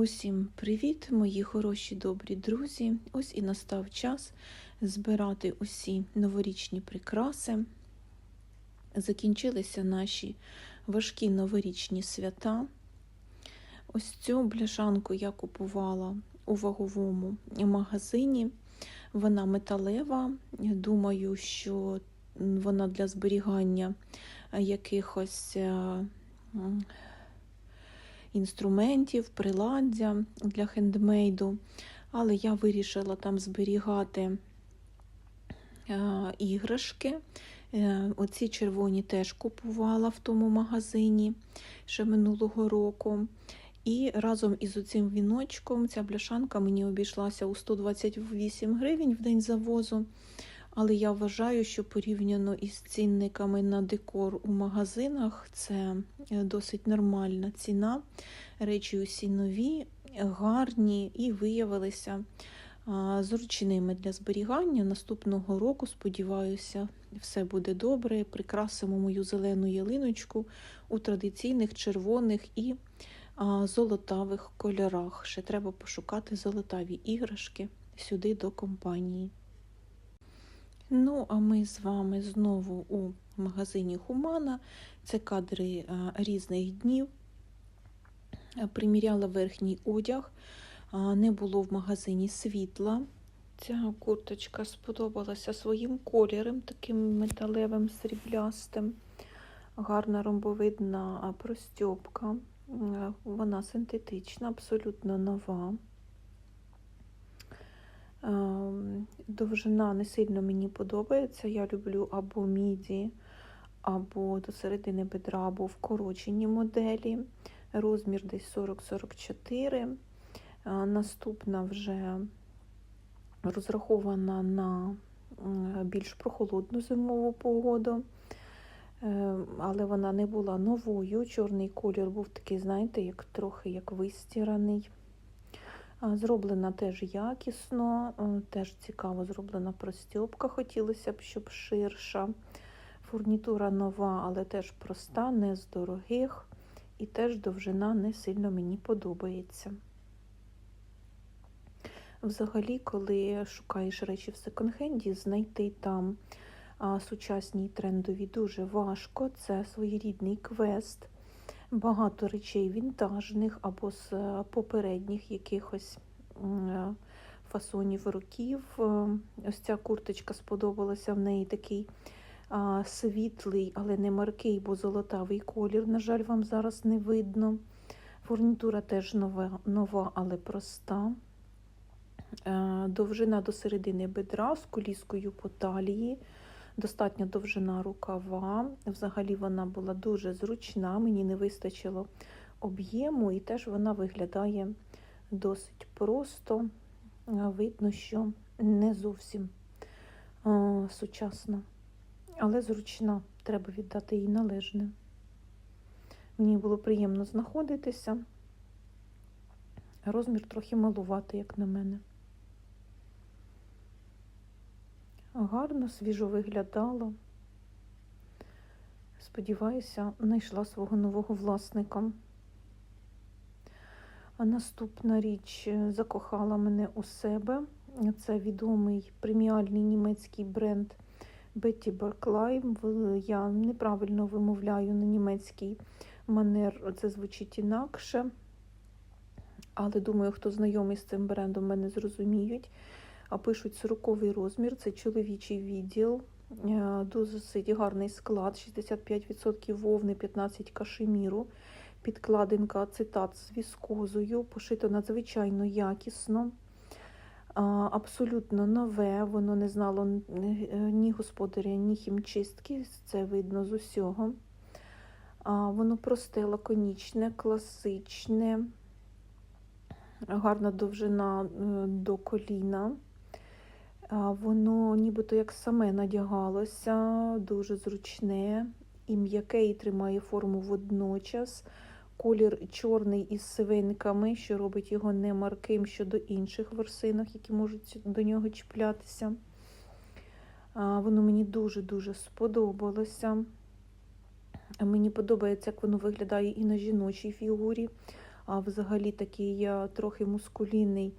Усім привіт, мої хороші добрі друзі. Ось і настав час збирати усі новорічні прикраси. Закінчилися наші важкі новорічні свята. Ось цю бляшанку я купувала у ваговому магазині. Вона металева. Думаю, що вона для зберігання якихось е, інструментів, приладдя для хендмейду. Але я вирішила там зберігати е, іграшки. Е, Оці червоні теж купувала в тому магазині ще минулого року. І разом із оцим віночком ця бляшанка мені обійшлася у 128 гривень в день завозу. Але я вважаю, що порівняно із цінниками на декор у магазинах це е, досить нормальна ціна. Речі усі нові, гарні і виявилися зручними для зберігання. Наступного року, сподіваюся, все буде добре. Прикрасимо мою зелену ялиночку у традиційних червоних і золотавих кольорах. Ще треба пошукати золотаві іграшки сюди до компанії. Ну, а ми з вами знову у магазині Хумана. Це кадри різних днів. Приміряла верхній одяг, не було в магазині світла. Ця курточка сподобалася своїм кольором, таким металевим сріблястим. Гарна ромбовидна а, простьопка. Е, Вона синтетична, абсолютно нова. Ем, Довжина не сильно мені подобається. Я люблю або міді, або до середини бедра, або вкорочені моделі. Розмір десь 40-44. Е, Наступна вже розрахована на більш прохолодну зимову погоду. Е, Але вона не була новою. Чорний колір був такий, знаєте, як трохи як вистіраний. Зроблена теж якісно, е, теж цікаво зроблена простьопка. Хотілося б, щоб ширша. Фурнітура нова, але теж проста, не з дорогих. І теж довжина не сильно мені подобається. Взагалі, коли шукаєш речі в секонд-хенді, знайти там сучасні трендові дуже важко. Це своєрідний квест багато речей вінтажних або з е, попередніх якихось е, фасонів років. Е, Ось ця курточка сподобалася в неї такий світлий, але не маркий, бо золотавий колір. На жаль, вам зараз не видно. Фурнітура теж нова, нова але проста. Довжина до середини бедра з коліскою по талії. Достатньо довжина рукава. Взагалі вона була дуже зручна, мені не вистачило об'єму, і теж вона виглядає досить просто. Е, Видно, що не зовсім е, сучасна, але зручна, треба віддати їй належне. Мені було приємно знаходитися. Розмір трохи малуватий, як на мене. Гарно, свіжо виглядала. Сподіваюся, знайшла свого нового власника. А наступна річ е, закохала мене у себе. Це відомий преміальний німецький бренд Barclay. В- Я неправильно вимовляю на німецький манер, це звучить інакше. Але думаю, хто знайомий з цим брендом, мене зрозуміють. Пишуть 40 розмір, це чоловічий відділ. Е, Досить гарний склад, 65% вовни, 15 кашеміру. Підкладинка цитат з віскозою, пошито надзвичайно якісно. Абсолютно нове, воно не знало е, ні господаря, ні хімчистки, це видно з усього. Воно просте, лаконічне, класичне, гарна довжина е, до коліна. Воно нібито як саме надягалося, дуже зручне і м'яке, і тримає форму водночас. Колір чорний із сивинками, що робить його не марким щодо інших ворсинок, які можуть до нього чіплятися. Воно мені дуже-дуже сподобалося. Мені подобається, як воно виглядає і на жіночій фігурі. а взагалі такий трохи мускулінний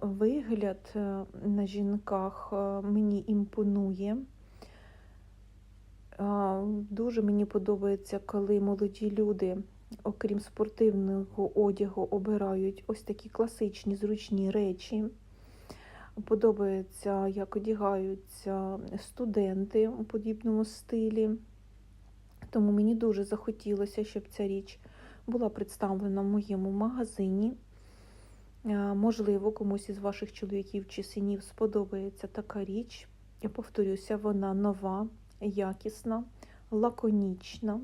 вигляд е, на жінках е, мені імпонує. Дуже мені подобається, коли молоді люди, окрім спортивного одягу, обирають ось такі класичні зручні речі. Подобається, як одягаються студенти у подібному стилі. Тому мені дуже захотілося, щоб ця річ була представлена в моєму магазині. Е, Можливо, комусь із ваших чоловіків чи синів сподобається така річ. Я повторюся, вона нова, якісна, лаконічна.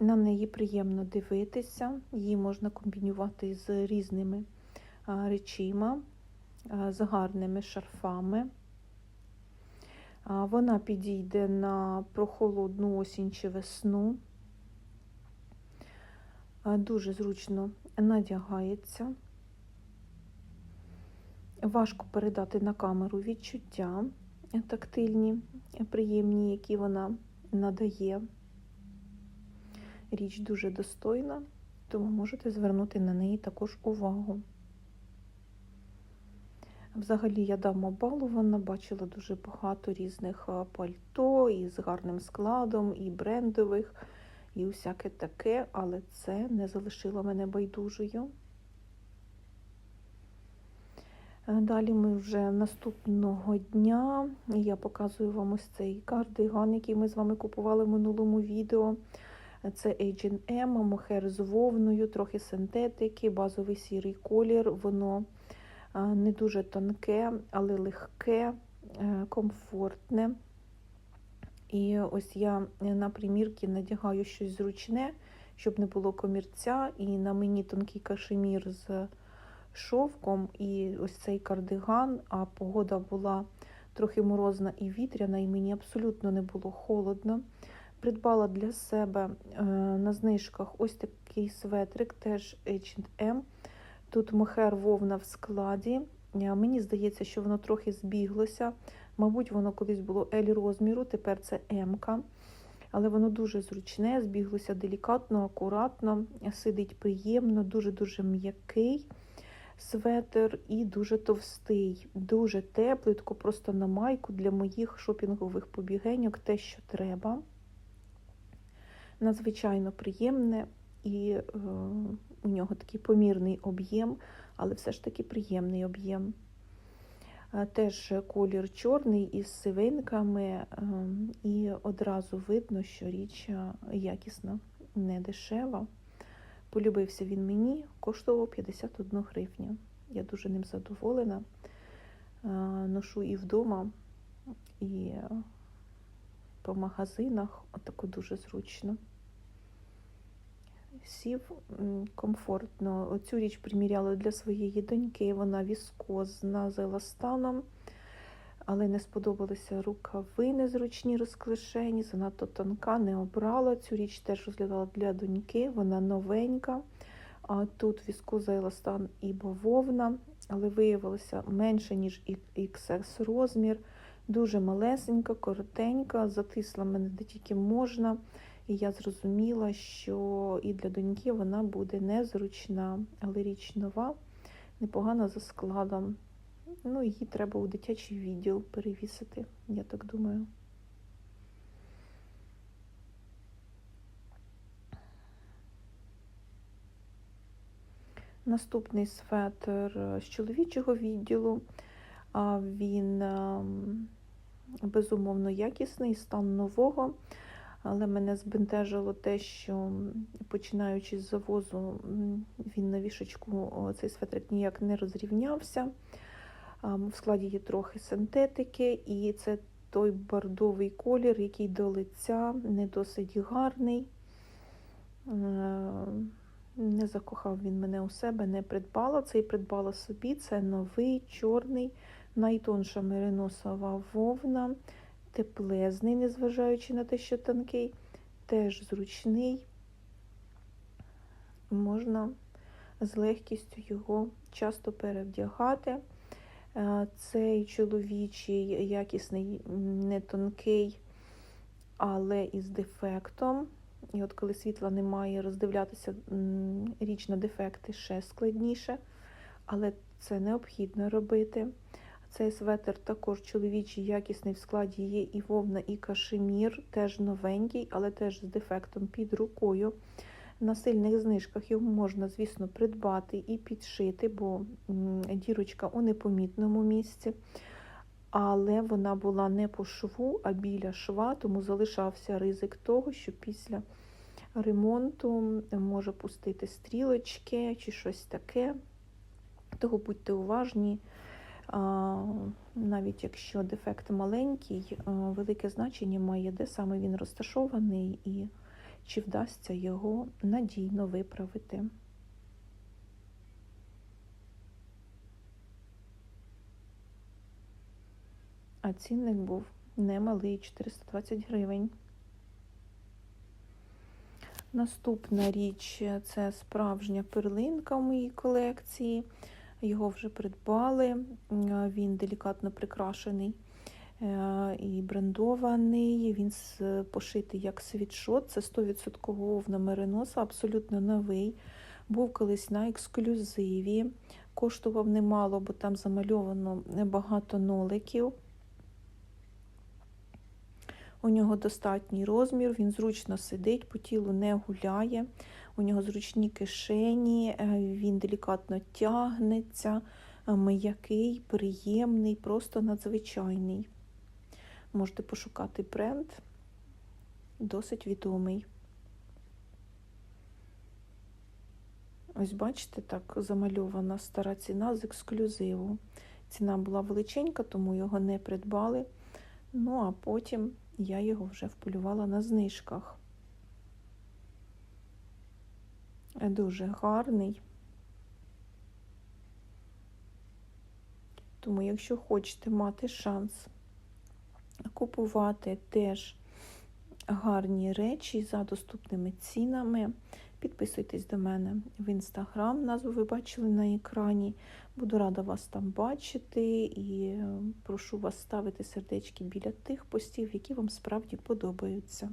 На неї приємно дивитися, її можна комбінювати з різними речима, з гарними шарфами. Вона підійде на прохолодну осінь чи весну. Дуже зручно надягається. Важко передати на камеру відчуття тактильні, приємні, які вона надає. Річ дуже достойна, тому можете звернути на неї також увагу. Взагалі, я дама балована, бачила дуже багато різних пальто і з гарним складом, і брендових, і усяке таке, але це не залишило мене байдужою. Е, Далі ми вже наступного дня, я показую вам ось цей кардиган, який ми з вами купували в минулому відео. Це H&M, мохер з вовною, трохи синтетики, базовий сірий колір. Воно не дуже тонке, але легке, е, комфортне. І ось я на примірки надягаю щось зручне, щоб не було комірця. І на мені тонкий кашемір з шовком, і ось цей кардиган, а погода була трохи морозна і вітряна, і мені абсолютно не було холодно. Придбала для себе е, на знижках ось такий светрик, теж H&M. Тут мохер вовна в складі. Е, Мені здається, що воно трохи збіглося. Мабуть, воно колись було L розміру, тепер це М. Але воно дуже зручне, збіглося делікатно, акуратно, сидить приємно, дуже-дуже м'який светр і дуже товстий, дуже теплий, тако просто на майку для моїх шопінгових побігеньок, те, що треба надзвичайно приємне, і е, у нього такий помірний об'єм, але все ж таки приємний об'єм. Е, Теж колір чорний із сивинками, е, і одразу видно, що річ е, якісна, не дешева. Полюбився він мені, коштував 51 гривню. Я дуже ним задоволена. Ношу і вдома, і по магазинах, отако дуже зручно. Сів комфортно. Оцю річ приміряла для своєї доньки. Вона віскозна з еластаном, але не сподобалися рукави незручні розклешені, занадто тонка, не обрала. Цю річ теж розглядала для доньки, вона новенька. А тут віскоза еластан і бавовна, але виявилося менше, ніж XS розмір. Дуже малесенька, коротенька, затисла мене де тільки можна. І я зрозуміла, що і для доньки вона буде незручна, але річ нова, непогана за складом. Ну, її треба у дитячий відділ перевісити, я так думаю. Наступний светр з чоловічого відділу. Він ем, безумовно якісний, стан нового. Але мене збентежило те, що починаючи з завозу, він на вішечку цей светрик ніяк не розрівнявся. В складі є трохи синтетики, і це той бордовий колір, який до лиця не досить гарний. Не закохав він мене у себе, не придбала. Цей придбала собі. Це новий, чорний, найтонша мериносова вовна теплезний, незважаючи на те, що тонкий, теж зручний. Можна з легкістю його часто перевдягати. Е, Цей чоловічий, якісний, не тонкий, але із дефектом. І от коли світла немає, роздивлятися річ на дефекти ще складніше, але це необхідно робити. Цей светр також чоловічий, якісний в складі є і вовна, і кашемір, теж новенький, але теж з дефектом під рукою. На сильних знижках його можна, звісно, придбати і підшити, бо дірочка у непомітному місці. Але вона була не по шву, а біля шва, тому залишався ризик того, що після ремонту може пустити стрілочки чи щось таке. Того будьте уважні. Навіть якщо дефект маленький, велике значення має, де саме він розташований і чи вдасться його надійно виправити. А цінник був немалий 420 гривень. Наступна річ це справжня перлинка в моїй колекції. Його вже придбали. Він делікатно прикрашений е, і брендований. Він пошитий як світшот. Це 100% вовна мериноса, абсолютно новий. Був колись на ексклюзиві. Коштував немало, бо там замальовано багато ноликів. У нього достатній розмір, він зручно сидить, по тілу не гуляє. У нього зручні кишені, е, він делікатно тягнеться, е, м'який, приємний, просто надзвичайний. Можете пошукати бренд, досить відомий. Ось бачите, так замальована стара ціна з ексклюзиву. Ціна була величенька, тому його не придбали. Ну, а потім я його вже вполювала на знижках. Дуже гарний. Тому, якщо хочете мати шанс купувати теж гарні речі за доступними цінами, підписуйтесь до мене в інстаграм, назву ви бачили на екрані. Буду рада вас там бачити і прошу вас ставити сердечки біля тих постів, які вам справді подобаються.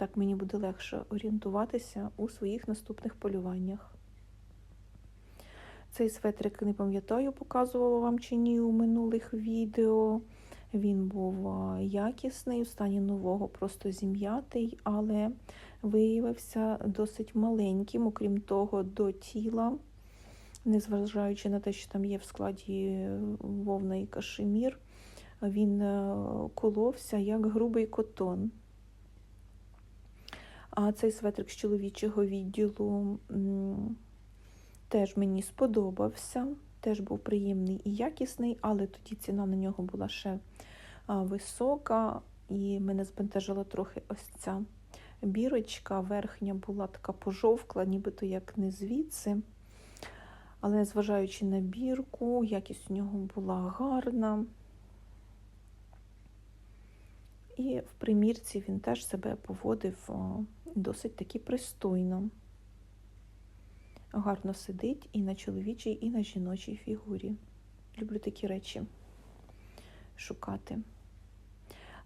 Так мені буде легше орієнтуватися у своїх наступних полюваннях. Цей светрик, не пам'ятаю, показувала вам чи ні у минулих відео. Він був якісний, у стані нового, просто зім'ятий, але виявився досить маленьким, окрім того, до тіла, незважаючи на те, що там є в складі вовна і кашемір, він коловся як грубий котон. А цей светрик з чоловічого відділу теж мені сподобався, теж був приємний і якісний, але тоді ціна на нього була ще висока, і мене збентежила трохи ось ця бірочка. Верхня була така пожовкла, нібито як не звідси. Але незважаючи на бірку, якість у нього була гарна. І в примірці він теж себе поводив досить таки пристойно. Гарно сидить і на чоловічій, і на жіночій фігурі. Люблю такі речі шукати.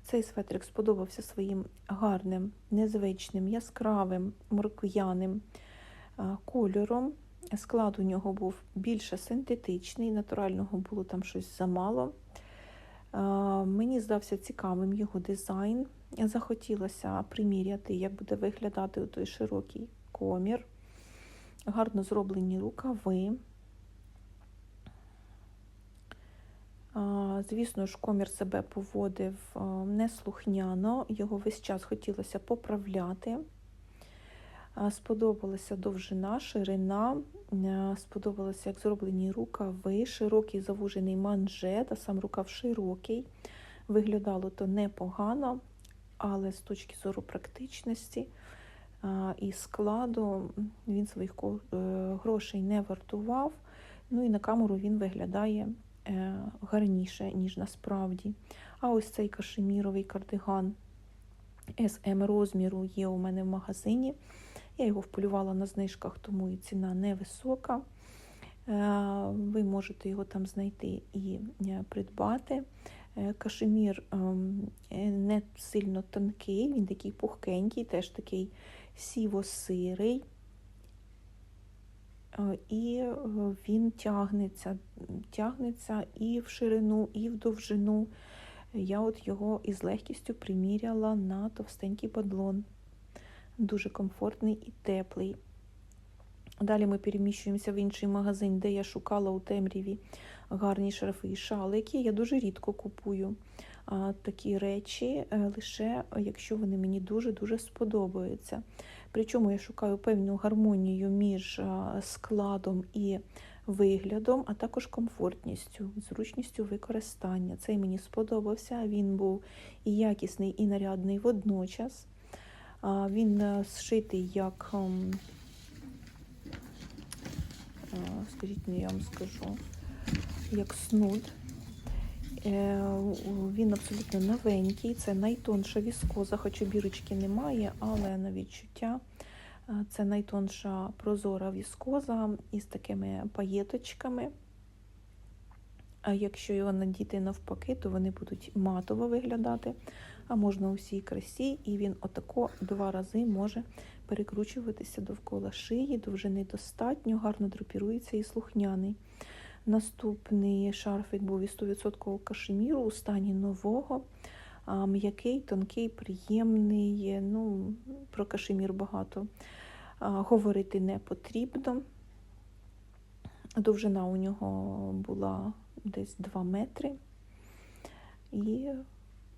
Цей светрик сподобався своїм гарним, незвичним, яскравим, морквяним кольором. Склад у нього був більше синтетичний, натурального було там щось замало. Мені здався цікавим його дизайн. Захотілося приміряти, як буде виглядати той широкий комір, гарно зроблені рукави. Звісно ж, комір себе поводив неслухняно, його весь час хотілося поправляти. Сподобалася довжина, ширина, сподобалося, як зроблені рукави, широкий завужений манжет, а сам рукав широкий. Виглядало то непогано, але з точки зору практичності і складу він своїх е, грошей не вартував. Ну і на камеру він виглядає е, гарніше, ніж насправді. А ось цей кашеміровий кардиган SM розміру є у мене в магазині. Я його вполювала на знижках, тому і ціна невисока. Ви можете його там знайти і придбати. Е, Кашемір ем, е, не сильно тонкий, він такий пухкенький, теж такий сіво-сирий. Е, І е, він тягнеться, тягнеться і в ширину, і в довжину. Я от його із легкістю приміряла на товстенький падлон. Дуже комфортний і теплий. Далі ми переміщуємося в інший магазин, де я шукала у темряві гарні шарфи і шалики. Я дуже рідко купую а, такі речі, е, лише якщо вони мені дуже-дуже сподобаються. Причому я шукаю певну гармонію між складом і виглядом, а також комфортністю, зручністю використання. Цей мені сподобався. Він був і якісний, і нарядний водночас. Він е, зшитий як, ем, е, скажіть я вам скажу, як снуд. Е, Він абсолютно новенький, це найтонша віскоза, хоч і бірочки немає, але на відчуття це найтонша прозора віскоза із такими паєточками. А якщо його надіти навпаки, то вони будуть матово виглядати, а можна у всій красі, і він отако два рази може перекручуватися довкола шиї, довжини достатньо, гарно драпірується і слухняний. Наступний шарфик був із 100% кашеміру у стані нового. М'який, тонкий, приємний. Ну, Про кашемір багато говорити не потрібно. Довжина у нього була десь 2 метри. І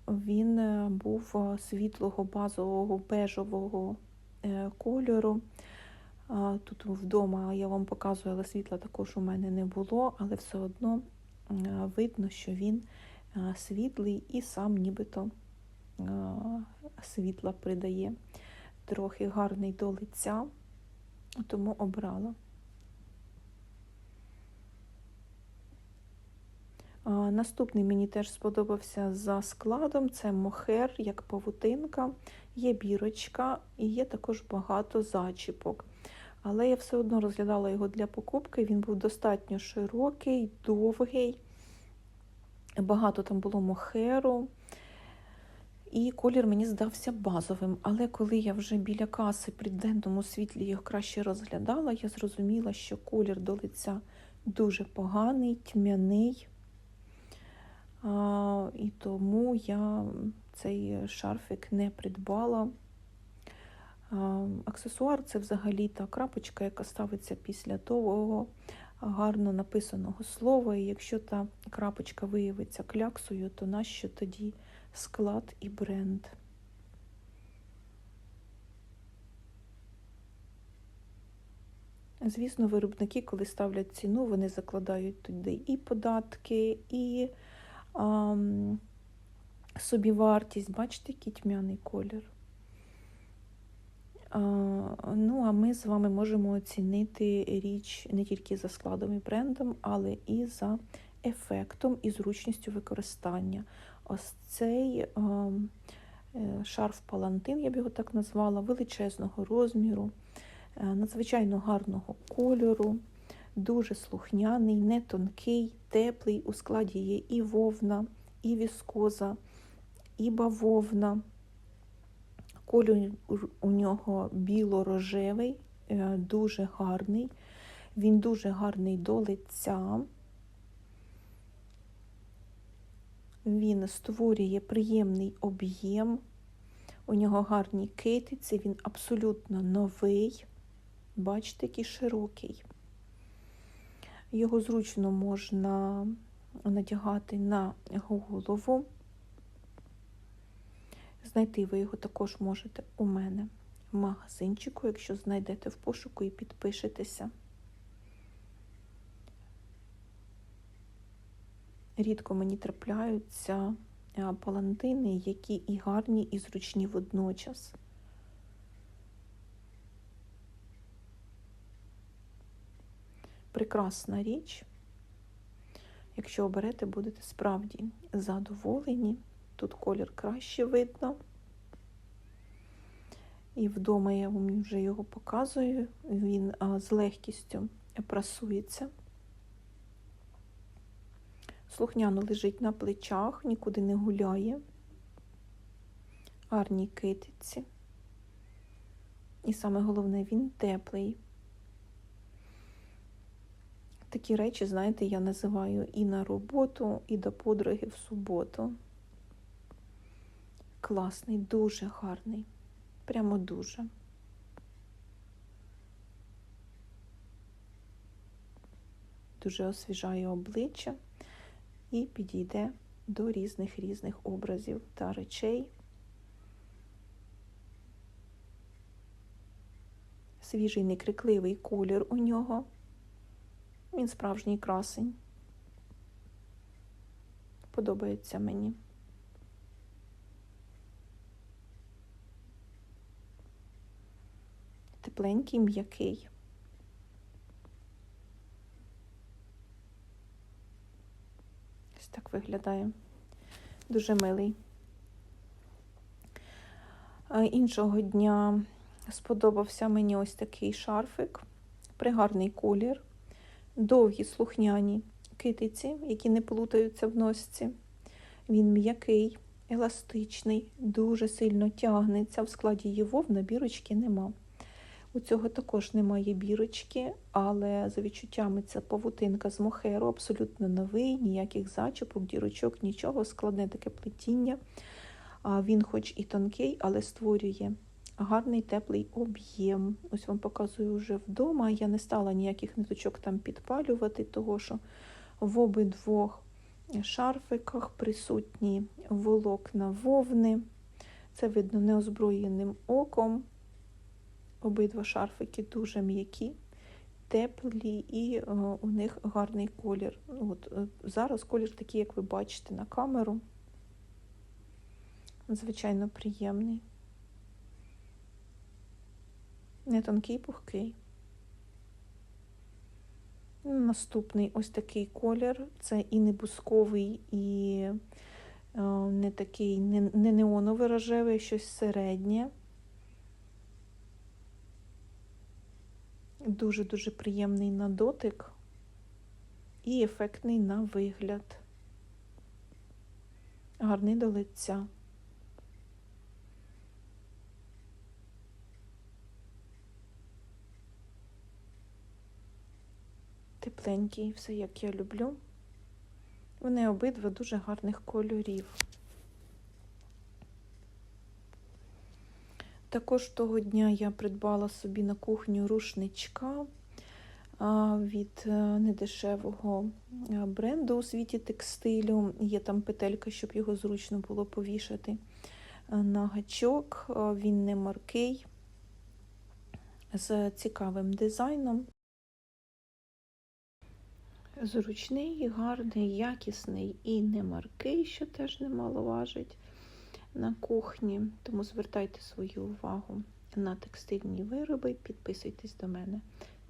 він е, був світлого базового бежевого е, кольору. Тут вдома я вам показую, але світла також у мене не було, але все одно е, видно, що він е, світлий і сам нібито е, світла придає. Трохи гарний до лиця, тому обрала. Наступний мені теж сподобався за складом. Це мохер, як павутинка, є бірочка і є також багато зачіпок. Але я все одно розглядала його для покупки. Він був достатньо широкий, довгий, багато там було мохеру. І колір мені здався базовим. Але коли я вже біля каси при денному світлі його краще розглядала, я зрозуміла, що колір до лиця дуже поганий, тьмяний. І тому я цей шарфик не придбала. Аксесуар це взагалі та крапочка, яка ставиться після того гарно написаного слова. І якщо та крапочка виявиться кляксою, то нащо тоді склад і бренд? Звісно, виробники, коли ставлять ціну, вони закладають туди і податки, і собівартість. Бачите, який тьмяний колір. Ну, а ми з вами можемо оцінити річ не тільки за складом і брендом, але і за ефектом і зручністю використання. Ось цей е, шарф палантин, я б його так назвала, величезного розміру, е, надзвичайно гарного кольору, дуже слухняний, не тонкий, теплий. У складі є і вовна, і віскоза, і бавовна. Колір у нього біло-рожевий, е, дуже гарний. Він дуже гарний до лиця. Він створює приємний об'єм. У нього гарні китиці, він абсолютно новий. Бачите, який широкий. Його зручно можна надягати на голову. Знайти ви його також можете у мене в магазинчику, якщо знайдете в пошуку і підпишетеся. Рідко мені трапляються палантини, які і гарні, і зручні водночас. Прекрасна річ. Якщо оберете, будете справді задоволені. Тут колір краще видно. І вдома я вам вже його показую, він а, з легкістю прасується. Слухняно лежить на плечах, нікуди не гуляє. Гарній китиці. І саме головне, він теплий. Такі речі, знаєте, я називаю і на роботу, і до подруги в суботу. Класний, дуже гарний. Прямо дуже. Дуже освіжає обличчя і підійде до різних різних образів та речей. Свіжий некрикливий колір у нього. Він справжній красень. Подобається мені. Тепленький, м'який. Ось так виглядає. Дуже милий. Іншого дня сподобався мені ось такий шарфик, пригарний колір, довгі слухняні китиці, які не плутаються в носці. Він м'який, еластичний, дуже сильно тягнеться. В складі є вовна, бірочки нема. У цього також немає бірочки, але за відчуттями це павутинка з мохеру, абсолютно новий, ніяких зачіпок, дірочок, нічого, складне таке плетіння. Він хоч і тонкий, але створює гарний теплий об'єм. Ось вам показую вже вдома. Я не стала ніяких ниточок там підпалювати, того що в обидвох шарфиках присутні волокна вовни. Це видно неозброєним оком. Обидва шарфики дуже м'які, теплі і е, у них гарний колір. От, е, Зараз колір такий, як ви бачите на камеру. Звичайно, приємний. Не тонкий, пухкий. Наступний ось такий колір. Це і не бусковий, і е, не такий, не, не неоновий рожевий, щось середнє. Дуже-дуже приємний на дотик і ефектний на вигляд. Гарний до лиця. Тепленький, все як я люблю. Вони обидва дуже гарних кольорів. Також того дня я придбала собі на кухню рушничка від е, недешевого е, бренду у світі текстилю. Є там петелька, щоб його зручно було повішати е, на гачок. Він не маркий, з цікавим дизайном. Зручний, гарний, якісний і не маркий, що теж немало важить на кухні. Тому звертайте свою увагу на текстильні вироби, підписуйтесь до мене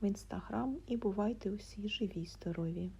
в інстаграм і бувайте усі живі, здорові!